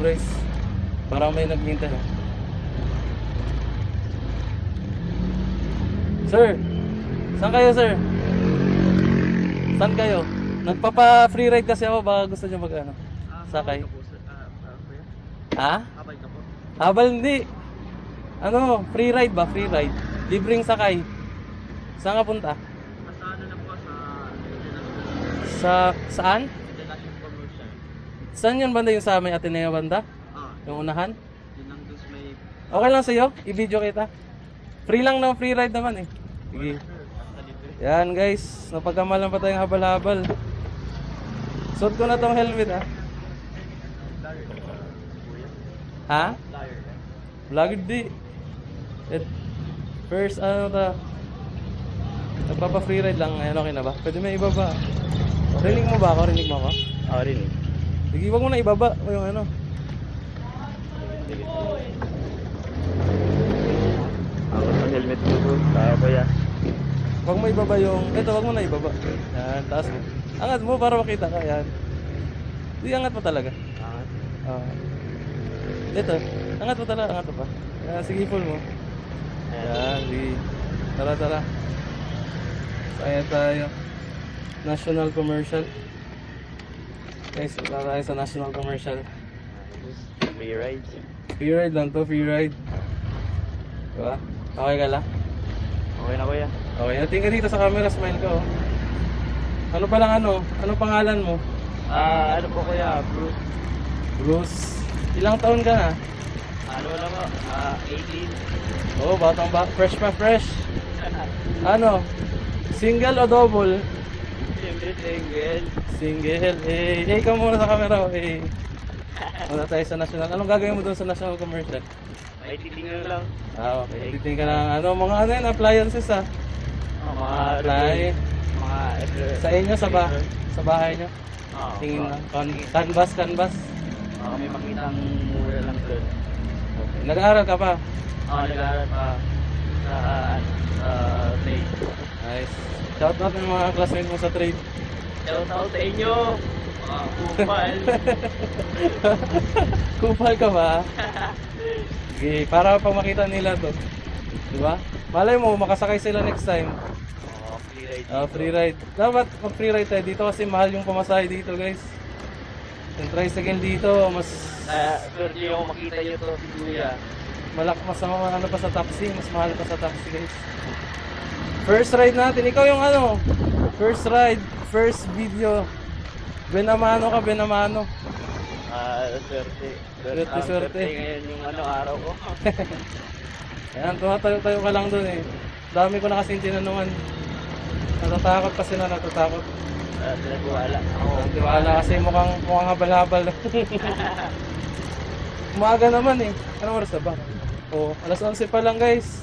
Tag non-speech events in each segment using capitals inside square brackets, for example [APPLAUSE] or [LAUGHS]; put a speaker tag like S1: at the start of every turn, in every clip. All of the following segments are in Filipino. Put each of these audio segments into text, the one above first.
S1: brace. Para may naghihintay. oh. Sir, saan kayo sir? Saan kayo? Nagpapa free ride kasi ako baka gusto niyo mag ano? Sakay. Ha?
S2: Habay ka po.
S1: Habal hindi. Ano, free ride ba? Free ride. Libreng sakay. Saan ka punta?
S2: Sa ano na po sa
S1: Sa saan? Saan yun banda yung sa may Ateneo banda?
S2: Ah,
S1: Yung unahan?
S2: yun ang dus may...
S1: Okay lang sa'yo? I-video kita. Free lang na free ride naman eh. Sige.
S2: Libre.
S1: Yan guys, napagkamalan pa tayong habal-habal. Suot ko na tong helmet ah. Ha?
S2: Ka.
S1: Vlogger di. It, first ano ta? Nagpapa free ride lang ngayon okay na ba? Pwede may ibaba. Rinig mo ba ako? Rinig mo ako?
S2: Ah, rin eh.
S1: Sige, wag mo na ibaba o yung ano.
S2: Ako sa helmet ko po. Kaya ko ya.
S1: Wag mo ibaba yung, ito wag mo na ibaba. Yan, taas mo. Angat mo para makita ka, yan. Di, angat mo talaga.
S2: Angat.
S1: Ah. ito, angat mo talaga, angat mo pa. Yan, sige, full mo. Yan, sige. Tara, tara. Kaya tayo. National Commercial. Guys, tara tayo sa National Commercial.
S2: Free rides.
S1: Free ride lang to, free ride. Diba? Okay ka lang?
S2: Okay na kuya.
S1: Okay, nating ka dito sa camera, smile ka oh. Ano pa lang ano? Ano pangalan mo?
S2: Ah, ano po kuya? Bruce.
S1: Bruce. Ilang taon ka na?
S2: Ano na po? Ah, 18.
S1: Oo, oh, batang ba? Fresh pa fresh. Ano? Single o double?
S2: Siyempre single.
S1: Single. Eh, eh ikaw muna sa camera. oh, Eh. Muna tayo sa national. Anong gagawin mo doon sa national commercial?
S2: May titingnan lang.
S1: Ah, okay. Titingin ka ng ano, mga ano yan, appliances ah.
S2: Oh, mga
S1: Apply.
S2: Mga
S1: Sa inyo, sa, ba sa bahay nyo.
S2: Ah,
S1: Tingin na. Can- canvas, canvas.
S2: Ah, may makitang mura lang doon.
S1: Okay. Nag-aaral ka pa?
S2: Ah, nag-aaral pa
S1: Nice. Shout out ng mga classmates mo sa trade.
S2: Shout out sa inyo. Mga kupal. [LAUGHS]
S1: Kupal ka ba? [LAUGHS] Sige, para pag makita nila to. Di ba? Malay mo, makasakay sila next time.
S2: Oh, free ride.
S1: Ah, free ride. Dapat mag free ride tayo dito kasi mahal yung pamasahe dito guys. Yung tricycle dito, mas
S2: swerte yung makita nyo to Kuya.
S1: malak mas ano pa sa taxi, mas mahal pa sa taxi guys. First ride natin, ikaw yung ano, first ride, first video. Benamano ka, Benamano.
S2: Ah, swerte.
S1: Swerte,
S2: Ah,
S1: swerte.
S2: ngayon yung ano araw ko. [LAUGHS]
S1: Ayan, tumatayo-tayo ka lang dun eh. Dami ko na kasing tinanungan. Natatakot kasi na natatakot.
S2: Ah, Pinagwala. Ako.
S1: Ang tiwala kasi mukhang, mukhang habal-habal. [LAUGHS] Umaga naman eh. Anong oras na ba? Oo, alas 11 pa lang guys.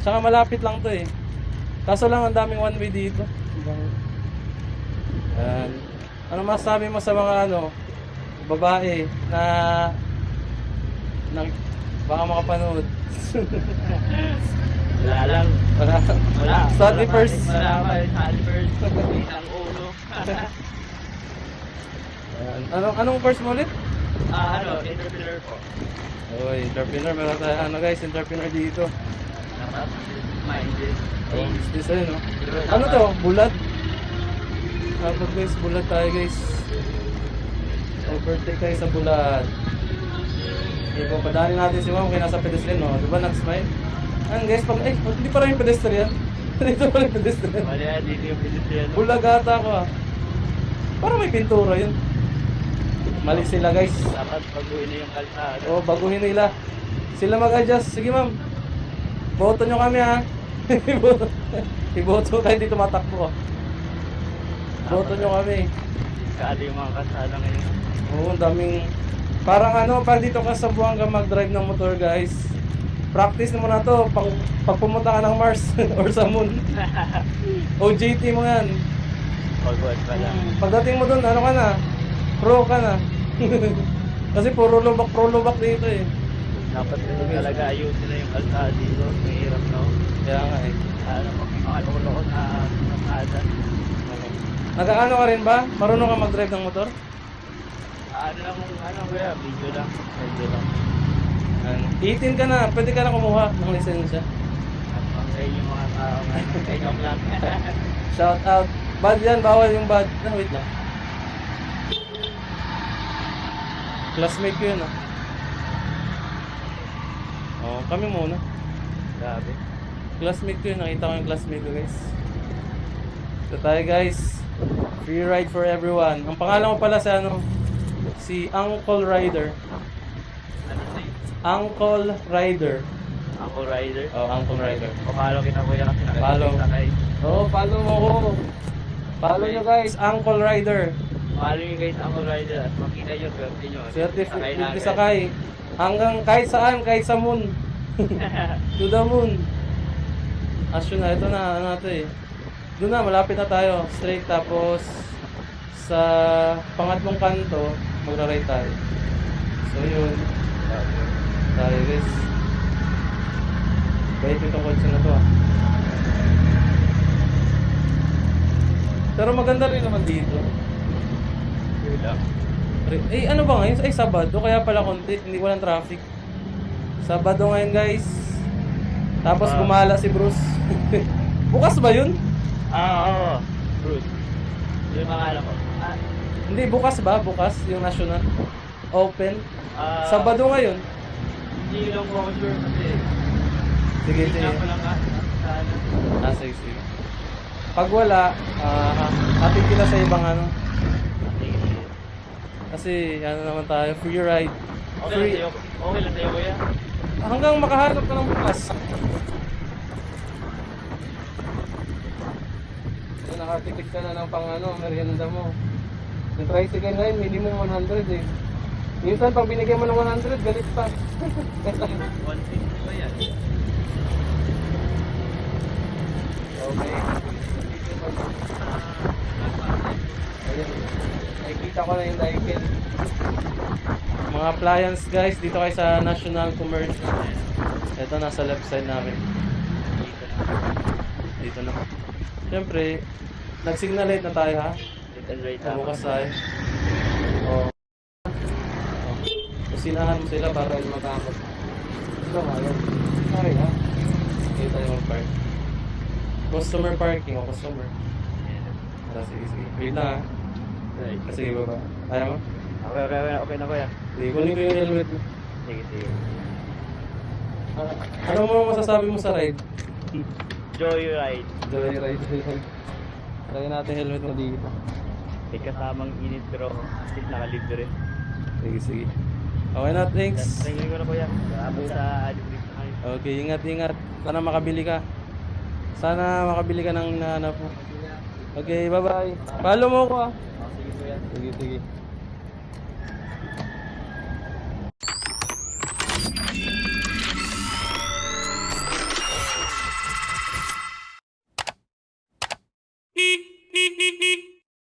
S1: Tsaka malapit lang to eh. Kaso lang ang daming one way dito. Yan. Ano masabi mo sa mga ano, babae na na baka makapanood? [LAUGHS]
S2: Wala lang.
S1: Wala.
S2: Wala.
S1: Study first.
S2: Wala ka study first. [LAUGHS] Isang ulo.
S1: Yan. Anong, anong course mo ulit?
S2: ah, ano, entrepreneur po.
S1: Oy, entrepreneur. Meron tayo ano guys, entrepreneur dito.
S2: Minded.
S1: Oh, business ayun, no? Ano to? Bulat? Dapat guys, bulat tayo guys. Overtake tayo sa bulat. Okay, kung padaanin natin si ma'am kaya nasa pedestrian, no? Di ba nag-smile? Ayan guys, pag, eh, hindi pa rin yung pedestrian. [LAUGHS] Dito pa rin yung pedestrian.
S2: Wala dito yung pedestrian.
S1: Bulag ata ako ah. Parang may pintura yun. Mali sila guys.
S2: Dapat baguhin na yung kalsada.
S1: Oo, baguhin nila. Sila mag-adjust. Sige ma'am. Boto nyo kami ha. Iboto- Iboto kayo dito matakbo. ah. Boto nyo kami.
S2: Kada yung mga kalsada ngayon.
S1: Oo, ang daming... Parang ano, pag dito ka sa Buanga mag-drive ng motor guys. Practice mo na to pag, pag pumunta ka ng Mars [LAUGHS] or sa Moon. [LAUGHS] OJT mo yan.
S2: Pagbuhat pa lang.
S1: Pagdating mo dun, ano ka na? Pro ka na. [LAUGHS] Kasi puro lubak, pro lubak dito eh.
S2: Dapat rin talaga ayusin na yung kalsada dito. Mahirap?
S1: Kaya nga eh.
S2: Ano, pag may mga loko na kalsada.
S1: Nag-ano ka rin ba? Marunong ka mag-drive ng motor?
S2: Ano lang, ano kuya, video lang. Video lang.
S1: Ano, 18 ka na, pwede ka na kumuha ng lisensya.
S2: At pang sa inyo mga tao nga. Kaya lang. [LAUGHS]
S1: Shout out. Bad yan, bawal yung bad. No, wait lang. Classmate ko yun ah. Oh, kami muna.
S2: Grabe.
S1: Classmate ko yun, nakita ko yung classmate ko guys. Ito tayo guys. Free ride for everyone. Ang pangalan mo pala sa ano? Si Uncle Rider.
S2: Ano yun?
S1: Uncle Rider.
S2: Ako rider.
S1: Oh, Uncle Rider.
S2: O follow kita kuya kasi
S1: Follow.
S2: kayo.
S1: Oh, follow mo ko. Follow nyo guys, Uncle Rider.
S2: Follow nyo guys ako rider at makita nyo swerte nyo.
S1: Libre sakay. Hanggang kahit saan, kahit sa moon. [LAUGHS] to the moon. Asyo na, ito na, ano na ito eh. Doon na, malapit na tayo. Straight tapos sa pangatlong kanto, magra-right tayo. So yun. Tayo guys. Bait itong kotse na to ah. Pero maganda rin naman dito. Eh, ano ba ngayon? Ay, Sabado. Kaya pala konti. Hindi walang traffic. Sabado ngayon, guys. Tapos
S2: Ah.
S1: gumala si Bruce. [LAUGHS] Bukas ba yun?
S2: Ah, oo. Bruce. Yung mga alam ko. Ah,
S1: Hindi, bukas ba? Bukas yung national. Open.
S2: ah,
S1: Sabado ngayon.
S2: Hindi lang po ako sure kasi.
S1: Sige,
S2: Hindi
S1: sige.
S2: ko lang ka. Sa ano.
S1: Ah, sige, sige. Pag wala, ah, hatid kita sa ibang ano. Kasi ano naman tayo, free ride.
S2: Okay lang
S1: Free.
S2: sa'yo. Okay lang sa'yo kuya.
S1: Hanggang makahanap ka ng bukas. So, nakatipid ka na ng pang ano, merienda mo. Yung tricycle ngayon, minimum 100 eh. Minsan pag binigyan mo ng 100, galit pa.
S2: 150 ba yan?
S1: okay. Nakikita ko na yung daikin. Mga appliance guys, dito kayo sa National Commercial. Ito nasa left side namin.
S2: Dito na.
S1: Dito na. Siyempre, nag-signalate na tayo ha.
S2: Right
S1: bukas tayo. Oo. Oh. Kusinahan mo sila para hindi matakot. Ito nga yun. Sorry ha. Dito tayo mag-park. Customer parking o customer. Ah, sige, sige. Wait lang ha. Sige, baba. Kaya mo?
S2: Okay, okay, okay, okay na kuya.
S1: Sige, kunin ko yung helmet mo.
S2: Sige, sige.
S1: Ah, ano mo masasabi mo sa ride?
S2: Joyride.
S1: Joy ride. Try natin helmet mo dito.
S2: May kasamang init pero at least nakalibre.
S1: Sige, sige. Okay na, thanks.
S2: Thank you ko na kuya. Salamat sa kayo.
S1: Okay, ingat, ingat. Sana makabili ka. Sana makabili ka ng hinahanap mo. Okay, bye-bye. Follow mo ko ah.
S2: Sige kuya.
S1: Sige, sige.